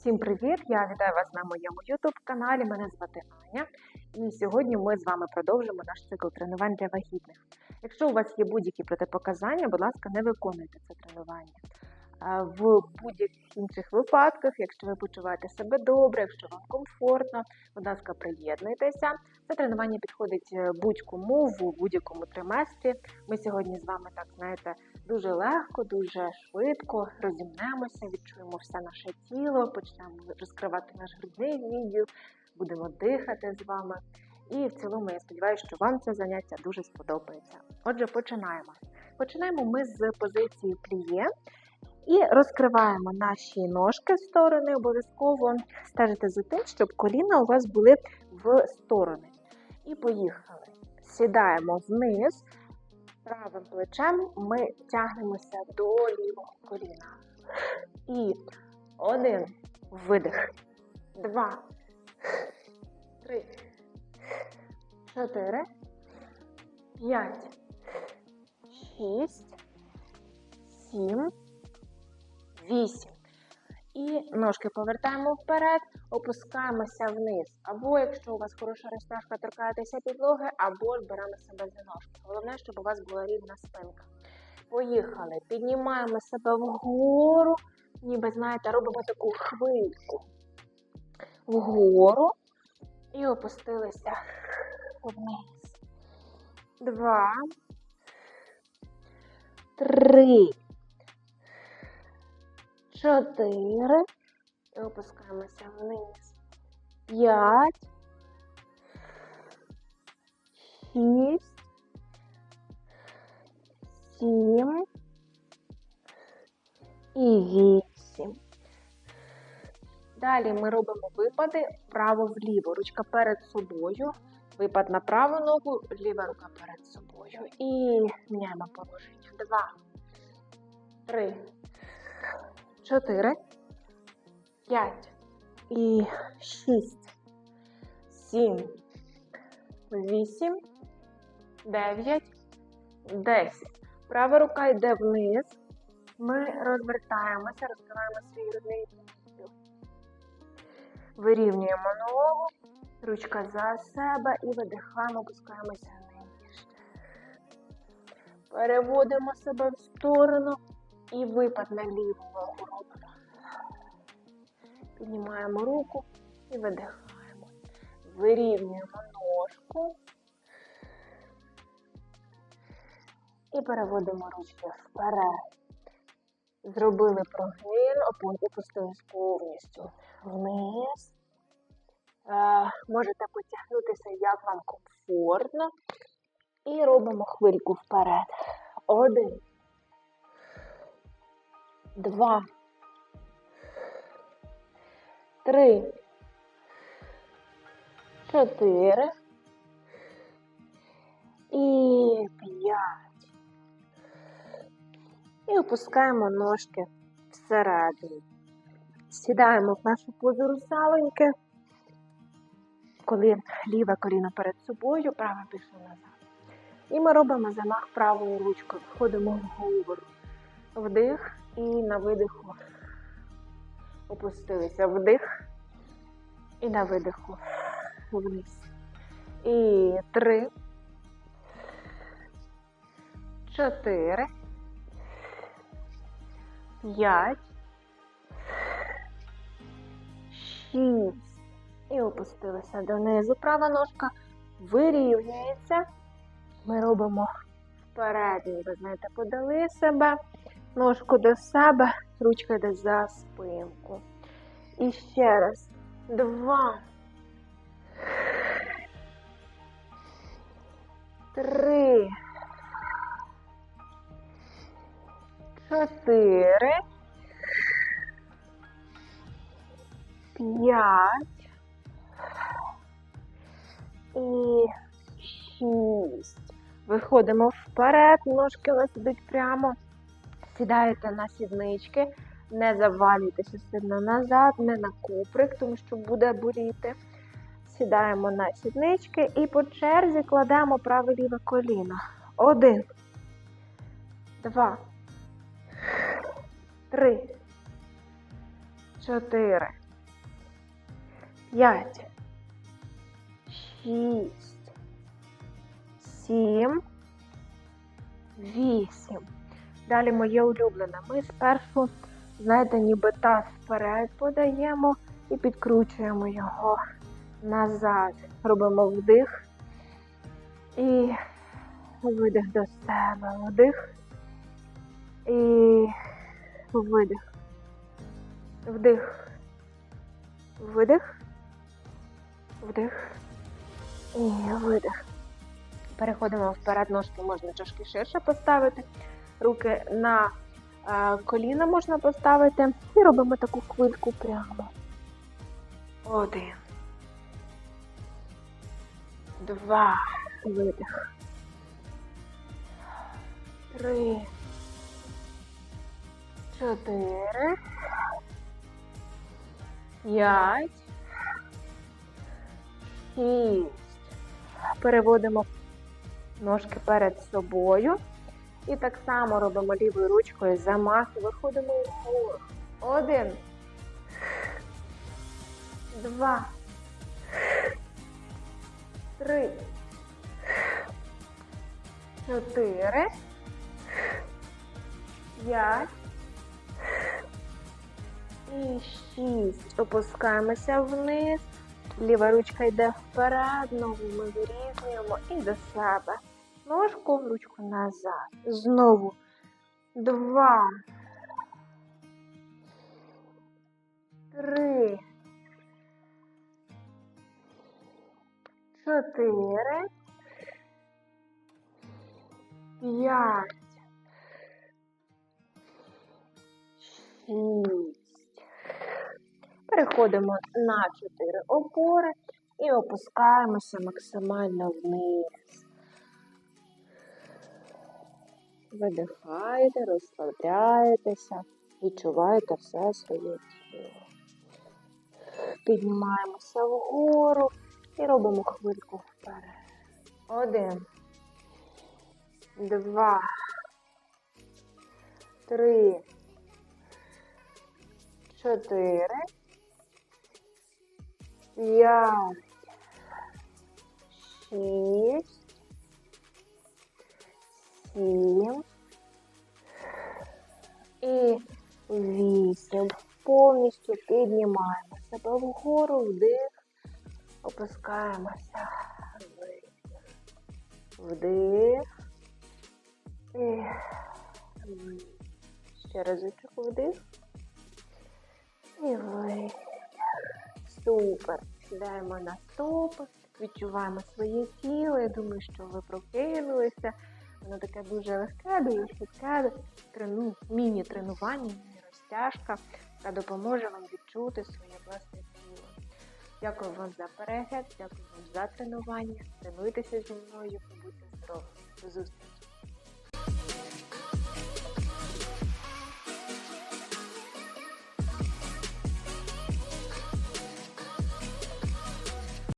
Всім привіт! Я вітаю вас на моєму YouTube каналі. Мене звати Аня. І сьогодні ми з вами продовжимо наш цикл тренувань для вагітних. Якщо у вас є будь-які протипоказання, будь ласка, не виконуйте це тренування. В будь-яких інших випадках, якщо ви почуваєте себе добре, якщо вам комфортно, будь ласка, приєднуйтеся. Це тренування підходить е, будь-кому в будь-якому триместрі. Ми сьогодні з вами, так знаєте, дуже легко, дуже швидко розімнемося, відчуємо все наше тіло, почнемо розкривати наш грудний відділ, будемо дихати з вами. І в цілому я сподіваюся, що вам це заняття дуже сподобається. Отже, починаємо. Починаємо ми з позиції пліє. І розкриваємо наші ножки в сторони. Обов'язково стежите за тим, щоб коліна у вас були в сторони. І поїхали. Сідаємо вниз, правим плечем ми тягнемося до лівого коліна. І один видих, два, три, чотири, п'ять, шість, сім. 8. І ножки повертаємо вперед, опускаємося вниз. Або, якщо у вас хороша розтяжка, торкаєтеся підлоги, або беремо себе за ножки. Головне, щоб у вас була рівна спинка. Поїхали. Піднімаємо себе вгору, ніби, знаєте, робимо таку хвильку. Вгору. І опустилися вниз. Два. Три чотири. І опускаємося вниз. П'ять. Шість. Сім. І вісім. Далі ми робимо випади вправо-вліво. Ручка перед собою. Випад на праву ногу, ліва рука перед собою. І міняємо положення. Два. Три чотири, п'ять і шість, сім, вісім, дев'ять, десять. Права рука йде вниз. Ми розвертаємося, розкриваємо свій грудний відділ. Вирівнюємо ногу, ручка за себе і видихаємо, опускаємося нижче. Переводимо себе в сторону. І випад на ліву ногу. Піднімаємо руку і видихаємо. Вирівнюємо ножку. І переводимо ручки вперед. Зробили прогин, опустились повністю вниз. Е, можете потягнутися, як вам комфортно. І робимо хвильку вперед. Один два, три, чотири і п'ять. І опускаємо ножки всередину. Сідаємо в нашу позу русалоньки, коли ліве коліно перед собою, праве пішло назад. І ми робимо замах правою ручкою. Входимо в вгору. Вдих і на видиху опустилися. Вдих і на видиху вниз. І три, чотири, п'ять, шість. І опустилися донизу. Права ножка вирівнюється. Ми робимо вперед, ви знаєте, подали себе ножку до себе, ручка йде за спинку. І ще раз. Два. Три. Чотири. П'ять. І шість. Виходимо вперед, ножки у нас ідуть прямо. Сідаєте на сіднички, не завалюйтеся сильно назад, не на куприк, тому що буде буріти. Сідаємо на сіднички і по черзі кладемо праве ліве коліно. Один, два, три, чотири, П'ять. Шість. Сім. Вісім. Далі моє улюблене. Ми спершу, знаєте, ніби таз вперед подаємо і підкручуємо його назад. Робимо вдих і видих до себе. Вдих і видих. Вдих. Видих. Вдих. І видих. Переходимо вперед, ножки можна трошки ширше поставити. Руки на е, коліна можна поставити. І робимо таку хвильку прямо. Один. Два. Видих. Три. Чотири. П'ять. Шість. Переводимо ножки перед собою. І так само робимо лівою ручкою замах і виходимо вгору. Один. Два. Три. Чотири. П'ять. І шість. Опускаємося вниз. Ліва ручка йде вперед, ногу ми вирівнюємо і до себе. Ножку, ручку назад. Знову. Два. Три. Чотири. П'ять. Шість. Переходимо на чотири опори і опускаємося максимально вниз. Видихаєте, розслабляєтеся, відчуваєте все своє тіло. Піднімаємося вгору і робимо хвильку вперед. Один, два, три, чотири, п'ять, шість, сім і вісім. Повністю піднімаємо себе вгору, вдих, опускаємося. Вдих. І. Ще разочок вдих. І видих. Супер. Сідаємо на стопи, відчуваємо своє тіло. Я думаю, що ви прокинулися. Воно таке дуже легке, дуже швидке. Трену, міні-тренування, міні-розтяжка, яка допоможе вам відчути своє власне тіло. Дякую вам за перегляд, дякую вам за тренування. Тренуйтеся зі мною, будьте здорові. До зустрічі!